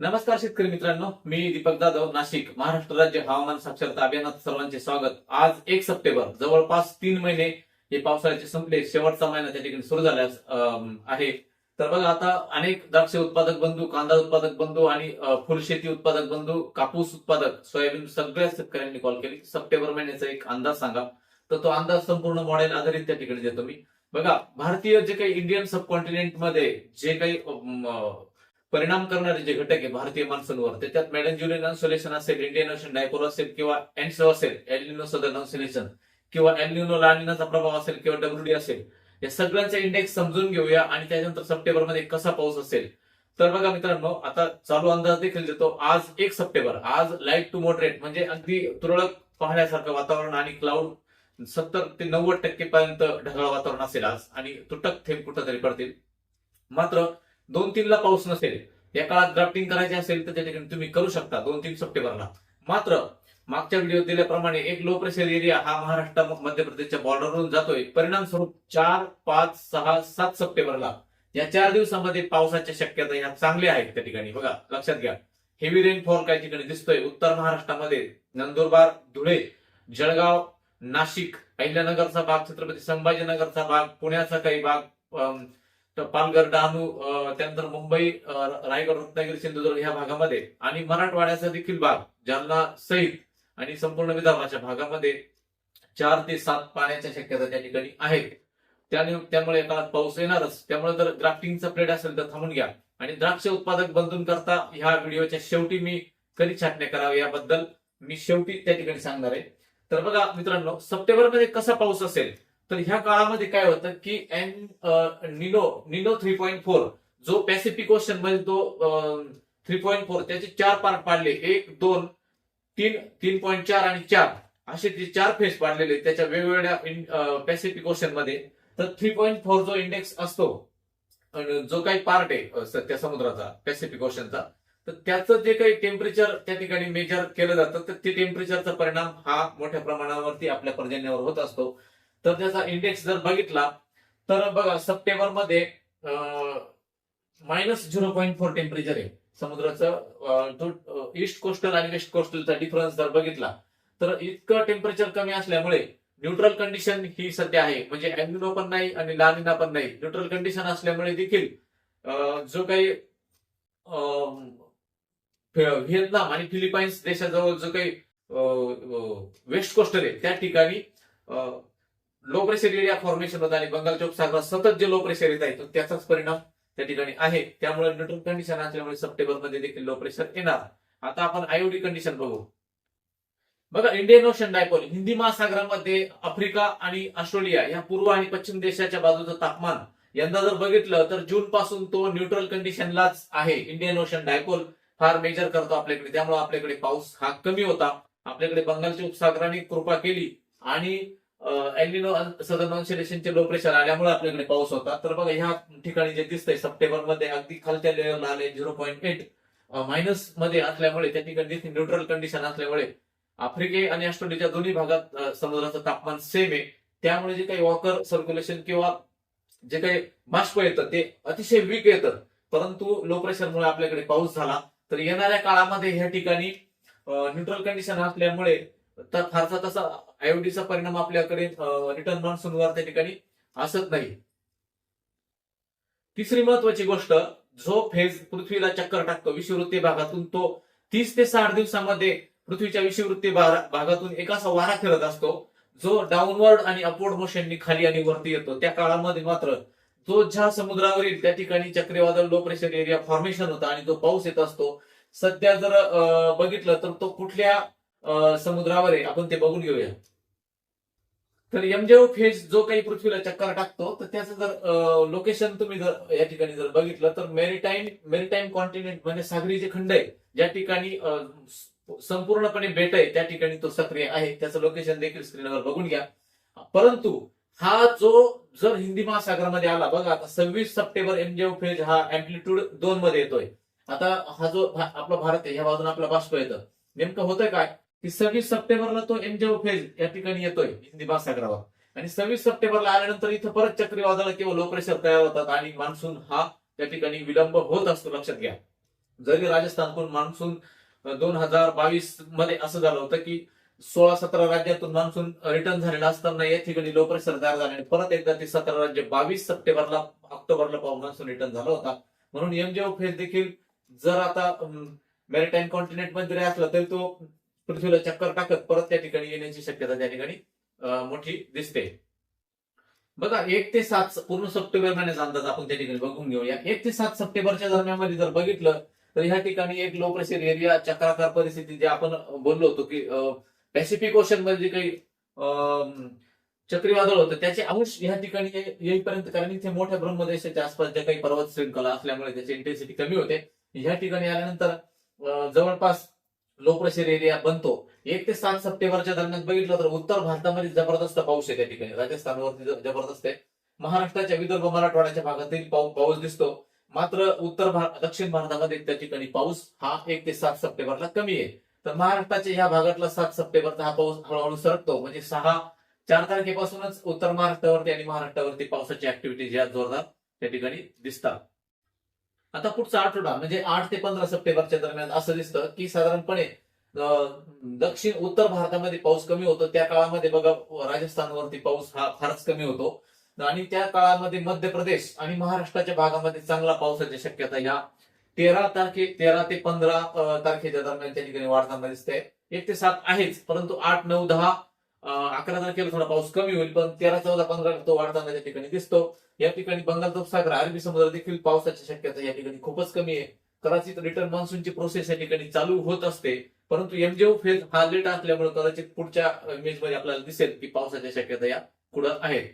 नमस्कार शेतकरी मित्रांनो मी दीपक जाधव नाशिक महाराष्ट्र राज्य हवामान साक्षरता अभियानात सर्वांचे स्वागत. आज एक सप्टेंबर जवळपास तीन महिने हे पावसाळ्याचे संपले शेवटचा महिना त्या ठिकाणी सुरू झाल्यास आहे. तर बघा आता अनेक द्राक्ष उत्पादक बंधू कांदा उत्पादक बंधू आणि फुलशेती उत्पादक बंधू कापूस उत्पादक सोयाबीन सगळ्या शेतकऱ्यांनी कॉल केली. सप्टेंबर महिन्याचा एक अंदाज सांगा. तर तो अंदाज संपूर्ण मॉडेल आधारित त्या ठिकाणी देतो मी. बघा भारतीय जे काही इंडियन सबकॉन्टिनेंटमध्ये जे काही परिणाम करणारे जे घटक आहे भारतीय मान्सूनवर त्याच्यात मॅडन ज्युलियन सोल्युशन असेल इंडियन ओशन डायपोल असेल किंवा एन्सो असेल एलिनो सदर्न सोल्युशन किंवा एलिनो लानिनाचा प्रभाव असेल किंवा डब्ल्यूडी असेल या सगळ्यांचा इंडेक्स समजून घेऊया आणि त्याच्यानंतर सप्टेंबरमध्ये कसा पाऊस असेल. तर बघा मित्रांनो आता चालू अंदाज देखील देतो आज एक सप्टेंबर आज लाइट टू मोडरेट म्हणजे अगदी तुरळक पाहण्यासारखं वातावरण आणि क्लाउड सत्तर ते नव्वद टक्के पर्यंत ढगाळ वातावरण असेल आज आणि तुटक थेंब कुठं तरी पडतील. मात्र दोन तीनला पाऊस नसेल या काळात ड्राफ्टिंग करायचे असेल तर त्या ठिकाणी तुम्ही करू शकता. दोन तीन सप्टेंबरला. मात्र मागच्या व्हिडिओ दिल्याप्रमाणे एक लो प्रेशर एरिया हा महाराष्ट्र मध्य प्रदेशच्या बॉर्डरवरून जातोय. परिणाम स्वरूप चार पाच सहा सात सप्टेंबरला या चार दिवसामध्ये पावसाच्या शक्यता ह्या चांगल्या आहेत त्या ठिकाणी. बघा लक्षात घ्या. हेवी रेनफॉल काही ठिकाणी दिसतोय. उत्तर महाराष्ट्रामध्ये नंदुरबार धुळे जळगाव नाशिक अहिल्यानगरचा भाग छत्रपती संभाजीनगरचा भाग पुण्याचा काही भाग पालघर डहाणू त्यानंतर मुंबई रायगड रत्नागिरी सिंधुदुर्ग ह्या भागामध्ये आणि मराठवाड्याचा देखील भाग जालना सहित आणि संपूर्ण विदर्भाच्या भागामध्ये चार ते सात पाण्याच्या शक्यता त्या ठिकाणी आहेत. त्याने त्यामुळे या काळात पाऊस येणारच. त्यामुळे जर ग्राफ्टिंगचा प्लेट असेल तर थांबून घ्या. आणि द्राक्ष उत्पादक बंधून करता ह्या व्हिडिओच्या शेवटी मी कधी छाटण्या करावी याबद्दल मी शेवटी त्या ठिकाणी सांगणार आहे. तर बघा मित्रांनो सप्टेंबरमध्ये कसा पाऊस असेल? तर ह्या काळामध्ये काय होतं की El Nino Nino three point four जो पॅसिफिक ओशनमध्ये तो थ्री पॉईंट फोर त्याचे चार पार्ट पाडले. एक दोन तीन तीन पॉईंट चार आणि चार. असे जे चार फेज पाडलेले त्याच्या वेगवेगळ्या पॅसिफिक ओशनमध्ये. तर थ्री पॉईंट फोर जो इंडेक्स असतो जो काही पार्ट आहे त्या समुद्राचा पॅसिफिक ओशनचा तर त्याचं जे काही टेम्परेचर त्या ठिकाणी मेजर केलं जातं तर ते टेम्परेचरचा परिणाम हा मोठ्या प्रमाणावरती आपल्या पर्जन्यावर होत असतो. तर त्याचा इंडेक्स जर बघितला तर बघा सप्टेंबरमध्ये minus zero point four temperature आहे. समुद्राचं जो ईस्ट कोस्टल आणि वेस्ट कोस्टलचा डिफरन्स जर बघितला तर इतकं टेम्परेचर कमी असल्यामुळे न्यूट्रल कंडिशन ही सध्या आहे. म्हणजे अॅल्युनो पण नाही आणि लानिना पण नाही. न्यूट्रल कंडिशन असल्यामुळे देखील जो काही अं, व्हिएतनाम आणि फिलिपाईन्स देशाजवळ जो काही वेस्ट कोस्टल आहे त्या ठिकाणी लो प्रेशर एरिया फॉर्मेशन होत आणि बंगालच्या उपसागरात सतत जे लो प्रेशर येत आहे तो त्याचाच परिणाम त्या ठिकाणी आहे. त्यामुळे न्यूट्रल कंडिशन असल्यामुळे सप्टेंबरमध्ये देखील लो प्रेशर येणार. आता आपण आयओडी कंडिशन बघू. बघा इंडियन ओशन डायपोल हिंदी महासागरामध्ये आफ्रिका आणि ऑस्ट्रेलिया या पूर्व आणि पश्चिम देशाच्या बाजूचं तापमान यंदा जर बघितलं तर जून पासून तो न्यूट्रल कंडिशनलाच आहे. इंडियन ओशन डायपोल फार मेजर करतो आपल्याकडे. त्यामुळे आपल्याकडे पाऊस हा कमी होता. आपल्याकडे बंगालच्या उपसागराने कृपा केली आणि एलिनो सदर ऑन्सिलेशनचे लो प्रेशर आल्यामुळे आपल्याकडे पाऊस होता. तर बघा ह्या ठिकाणी जे दिसतंय सप्टेंबरमध्ये अगदी खालच्या लेवलला आले झिरो पॉईंट एट मायनसमध्ये असल्यामुळे त्या ठिकाणी न्यूट्रल कंडिशन असल्यामुळे आफ्रिके आणि ऑस्ट्रेलियाच्या दोन्ही भागात समुद्राचं तापमान सेम आहे. त्यामुळे जे काही वॉकर सर्क्युलेशन किंवा जे काही बाष्प येतं ते अतिशय वीक येतं. परंतु लो प्रेशरमुळे आपल्याकडे पाऊस झाला. तर येणाऱ्या काळामध्ये ह्या ठिकाणी न्यूट्रल कंडिशन असल्यामुळे तर फारसा तसा आयोडीचा परिणाम आपल्याकडे रिटर्न मान्सूनवर त्या ठिकाणी असत नाही. तिसरी महत्वाची गोष्ट जो फेज पृथ्वीला चक्कर टाकतो विषुवृत्ती भागातून तो तीस ते साठ दिवसामध्ये पृथ्वीच्या विषुवृत्ती भागातून एक असा वारा फिरत असतो जो डाऊनवर्ड आणि अपवर्ड मोशननी खाली आणि वरती येतो. त्या काळामध्ये मात्र जो ज्या समुद्रावरील त्या ठिकाणी चक्रीवादळ लो प्रेशर एरिया फॉर्मेशन होता आणि जो पाऊस येत असतो सध्या जर बघितलं तर तो कुठल्या समुद्रावर आहे आपण ते बघून घेऊया. तर एमजेओ फेज जो काही पृथ्वीला चक्कर टाकतो तर त्याचं जर लोकेशन तुम्ही जर या ठिकाणी जर बघितलं तर मेरीटाईम मेरीटाईम कॉन्टिनेंट म्हणजे सागरी जे खंड आहे ज्या ठिकाणी संपूर्णपणे बेट आहे त्या ठिकाणी तो सक्रिय आहे. त्याचं लोकेशन देखील स्क्रीनवर बघून घ्या. परंतु हा जो जर हिंदी महासागरामध्ये आला बघा आता सव्वीस सप्टेंबर एमजेओ फेज हा अँप्लिट्यूड दोन मध्ये येतोय. आता हा जो आपला भारत आहे ह्या बाजून आपला बाष्प येतं. नेमकं होतंय काय? की सव्वीस सप्टेंबरला तो एमजेओ फेज या ठिकाणी येतोय हिंदी महासागरावर आणि सव्वीस सप्टेंबरला आल्यानंतर इथं परत चक्रीवादळ किंवा लो प्रेशर तयार होतात आणि मान्सून हा त्या ठिकाणी विलंब होत असतो लक्षात घ्या. जरी राजस्थानकडून मान्सून दोन हजार बावीसमध्ये असं झालं होतं की सोळा सतरा राज्यातून मान्सून रिटर्न झालेला असताना या ठिकाणी लो प्रेशर तयार झाले आणि परत एकदा ते सतरा राज्य बावीस सप्टेंबरला ऑक्टोबरला मान्सून रिटर्न झाला होता. म्हणून एमजेओ फेज देखील जर आता मेरिटाईम कॉन्टिनेंटमध्ये जरी असला तरी तो पृथ्वीला चक्कर टाकत परत त्या ठिकाणी येण्याची शक्यता त्या ठिकाणी मोठी दिसते. बघा एक ते सात पूर्ण सप्टेंबर महिन्याचा अंदाज आपण त्या ठिकाणी बघून घेऊया. एक ते सात सप्टेंबरच्या दरम्यान जर बघितलं तर ह्या ठिकाणी एक लो प्रेशर एरिया चक्राकार परिस्थिती जे आपण बोललो होतो की पॅसिफिक ओशनमध्ये जे काही अं, चक्रीवादळ होतं त्याचे अंश ह्या ठिकाणी येईपर्यंत कारण इथे मोठ्या ब्रह्मदेशाच्या आसपास ज्या काही पर्वत श्रृंखला असल्यामुळे त्याची इंटेन्सिटी कमी होते. ह्या ठिकाणी आल्यानंतर जवळपास लो प्रेशर एरिया बनतो. एक ते सात सप्टेंबरच्या दरम्यान बघितलं तर उत्तर भारतामध्ये जबरदस्त पाऊस आहे त्या ठिकाणी. राजस्थानवरती जबरदस्त आहे. महाराष्ट्राच्या विदर्भ मराठवाड्याच्या भागातील पाऊस दिसतो. मात्र उत्तर भारत दक्षिण भारतामध्ये त्या ठिकाणी पाऊस हा एक ते सात सप्टेंबरला कमी आहे. तर महाराष्ट्राच्या ह्या भागातला सात सप्टेंबरचा हा पाऊस हळूहळू सरकतो. म्हणजे सहा चार तारखेपासूनच उत्तर महाराष्ट्रावरती आणि महाराष्ट्रावरती पावसाची ऍक्टिव्हिटी ज्या जोरदार त्या ठिकाणी दिसतात. आता पुढचा आठवडा म्हणजे आठ ते पंधरा सप्टेंबरच्या दरम्यान असं दिसतं की साधारणपणे दक्षिण उत्तर भारतामध्ये पाऊस कमी होतो. त्या काळामध्ये बघा राजस्थानवरती पाऊस हा फारच कमी होतो. आणि त्या काळामध्ये मध्य प्रदेश आणि महाराष्ट्राच्या भागामध्ये चांगला पावसाची शक्यता या तेरा तारखे तेरा ते पंधरा तारखेच्या दरम्यान त्या ठिकाणी वाढताना दिसते. एक ते सात आहेच परंतु आठ नऊ दहा अकरा तारखेला थोडा पाऊस कमी होईल पण तेरा चौदा पंधरा तो वाढताना त्या ठिकाणी दिसतो. या ठिकाणी बंगालचा उपसागर अरबी समुद्र देखील पावसाची शक्यता या ठिकाणी खूपच कमी आहे. कदाचित रिटर्न मान्सूनची प्रोसेस या ठिकाणी चालू होत असते परंतु एमजेओ फेज हा लेट असल्यामुळे कदाचित पुढच्या इमेजमध्ये आपल्याला दिसेल की पावसाच्या शक्यता या पुढं आहेत.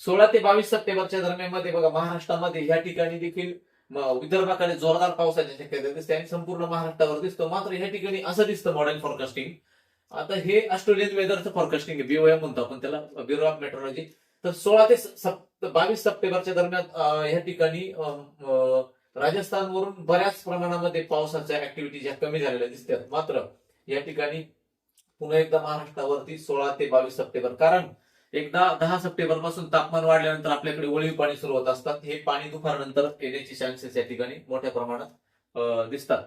सोळा ते बावीस सप्टेंबरच्या दरम्यानमध्ये बघा महाराष्ट्रामध्ये या ठिकाणी देखील विदर्भाकडे जोरदार पावसाची शक्यता दिसते आणि संपूर्ण महाराष्ट्रावर दिसतो. मात्र या ठिकाणी असं दिसतं मॉडेल फॉरकास्टिंग आता हे ऑस्ट्रेलियन वेदरचं फॉरकास्टिंग आहे बीओएम म्हणतो आपण त्याला ब्युरो ऑफ मेट्रोलॉजी तर सोळा ते बावीस सप्टेंबरच्या दरम्यान या ठिकाणी राजस्थानवरून बऱ्याच प्रमाणामध्ये पावसाच्या ऍक्टिव्हिटी ज्या कमी झालेल्या दिसतात. मात्र या ठिकाणी पुन्हा एकदा महाराष्ट्रावरती सोळा ते बावीस सप्टेंबर. कारण एकदा दहा सप्टेंबरपासून तापमान वाढल्यानंतर आपल्याकडे ओळीव पाणी सुरू होत असतात. हे पाणी दुपारनंतर येण्याची चान्सेस या ठिकाणी मोठ्या प्रमाणात दिसतात.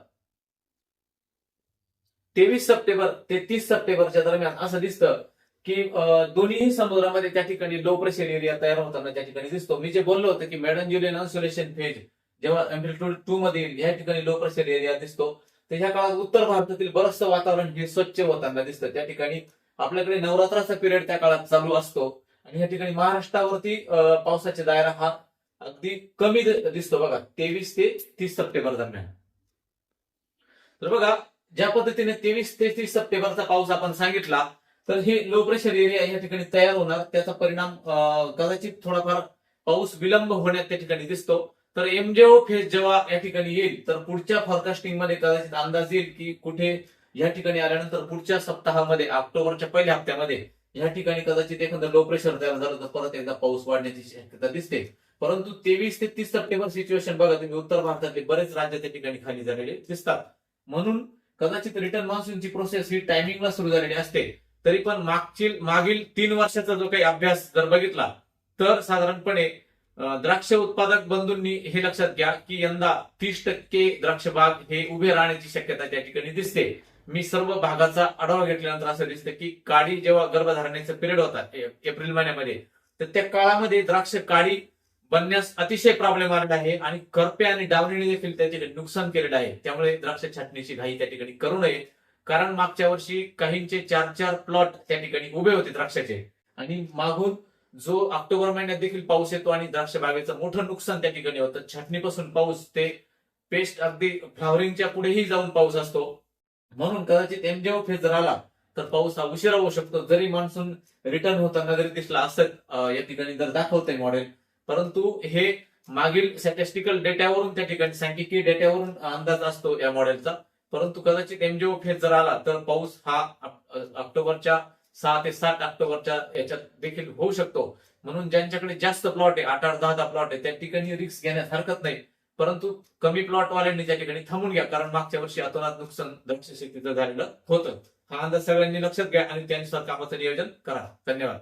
तेवीस सप्टेंबर ते तीस सप्टेंबरच्या दरम्यान असं दिसतं की दोन्हीही दोन्ही समुद्रामध्ये त्या ठिकाणी लो प्रेशर एरिया तयार होताना त्या ठिकाणी दिसतो. मी जे बोललो होतं की मॅडन ज्युलियन अन्सुलेशन फेज जेव्हा एम्प्लिट्यूड टू मध्ये येईल या ठिकाणी लो प्रेशर एरिया दिसतो तर ह्या काळात उत्तर भारतातील बरंचसं वातावरण हे स्वच्छ होताना दिसतं. त्या ठिकाणी आपल्याकडे नवरात्राचा पिरियड त्या काळात चालू असतो आणि या ठिकाणी महाराष्ट्रावरती पावसाचा दायरा हा अगदी कमी दिसतो बघा तेवीस ते तीस सप्टेंबर दरम्यान. तर बघा ज्या पद्धतीने तेवीस ते तीस सप्टेंबरचा पाऊस आपण सांगितला तर हे लो प्रेशर एरिया या ठिकाणी तयार होणार. त्याचा परिणाम कदाचित थोडाफार पाऊस विलंब होण्यात त्या ठिकाणी दिसतो. तर एमजेओ फेज जेव्हा या ठिकाणी येईल तर पुढच्या फॉरकास्टिंगमध्ये कदाचित अंदाज येईल की कुठे या ठिकाणी आल्यानंतर पुढच्या सप्ताहामध्ये ऑक्टोबरच्या पहिल्या हप्त्यामध्ये या ठिकाणी कदाचित एखादं लो प्रेशर तयार झालं तर परत एकदा पाऊस वाढण्याची शक्यता दिसते. परंतु तेवीस ते तीस सप्टेंबर सिच्युएशन बघा तुम्ही उत्तर भारतातले बरेच राज्य त्या ठिकाणी खाली झालेले दिसतात. म्हणून कदाचित रिटर्न मान्सूनची प्रोसेस ही टायमिंगला सुरू झालेली असते. तरी पण मागची मागील तीन वर्षाचा जो काही अभ्यास जर बघितला तर साधारणपणे द्राक्ष उत्पादक बंधूंनी हे लक्षात घ्या की यंदा तीस टक्के द्राक्ष बाग हे उभे राहण्याची शक्यता त्या ठिकाणी दिसते. मी सर्व भागाचा आढावा घेतल्यानंतर असं दिसतं की काडी जेव्हा गर्भधारणेचा पिरियड होता ए- एप्रिल महिन्यामध्ये तर त्या काळामध्ये द्राक्ष काडी बनण्यास अतिशय प्रॉब्लेम आलेला आहे आणि करपे आणि डावणीने देखील त्याचे नुकसान केलेलं आहे त्यामुळे द्राक्ष छाटणीची घाई त्या ठिकाणी करू नये. कारण मागच्या वर्षी काहींचे चार चार प्लॉट त्या ठिकाणी उभे होते द्राक्षाचे. आणि मागून जो ऑक्टोबर महिन्यात देखील पाऊस येतो आणि द्राक्ष बागेचं मोठं नुकसान त्या ठिकाणी होतं छाटणीपासून पाऊस ते पेस्ट अगदी फ्लावरिंगच्या पुढेही जाऊन पाऊस असतो. म्हणून कदाचित एमजेओ फेज जर आला तर पाऊस हा उशिरा होऊ शकतो. जरी मान्सून रिटर्न होताना जरी दिसला असत या ठिकाणी जर दाखवतंय मॉडेल परंतु हे मागील स्टॅटिस्टिकल डेटावरून त्या ठिकाणी सांख्यिकीय डेटावरून अंदाज असतो या मॉडेलचा परंतु कदाचित एमजीओ फेज जर आला तर पाऊस हा ऑक्टोबरच्या सहा ते सात ऑक्टोबरच्या याच्यात देखील होऊ शकतो. म्हणून ज्यांच्याकडे जास्त प्लॉट आहे आठ आठ दहा दहा प्लॉट आहे त्या ठिकाणी रिस्क घेण्यास हरकत नाही. परंतु कमी प्लॉटवाल्यांनी त्या ठिकाणी थांबून घ्या कारण मागच्या वर्षी अतोनात नुकसान द्राक्ष शेतीचं झालेलं होतं. हा अंदाज सगळ्यांनी लक्षात घ्या आणि त्यानुसार कामाचं नियोजन करा. धन्यवाद.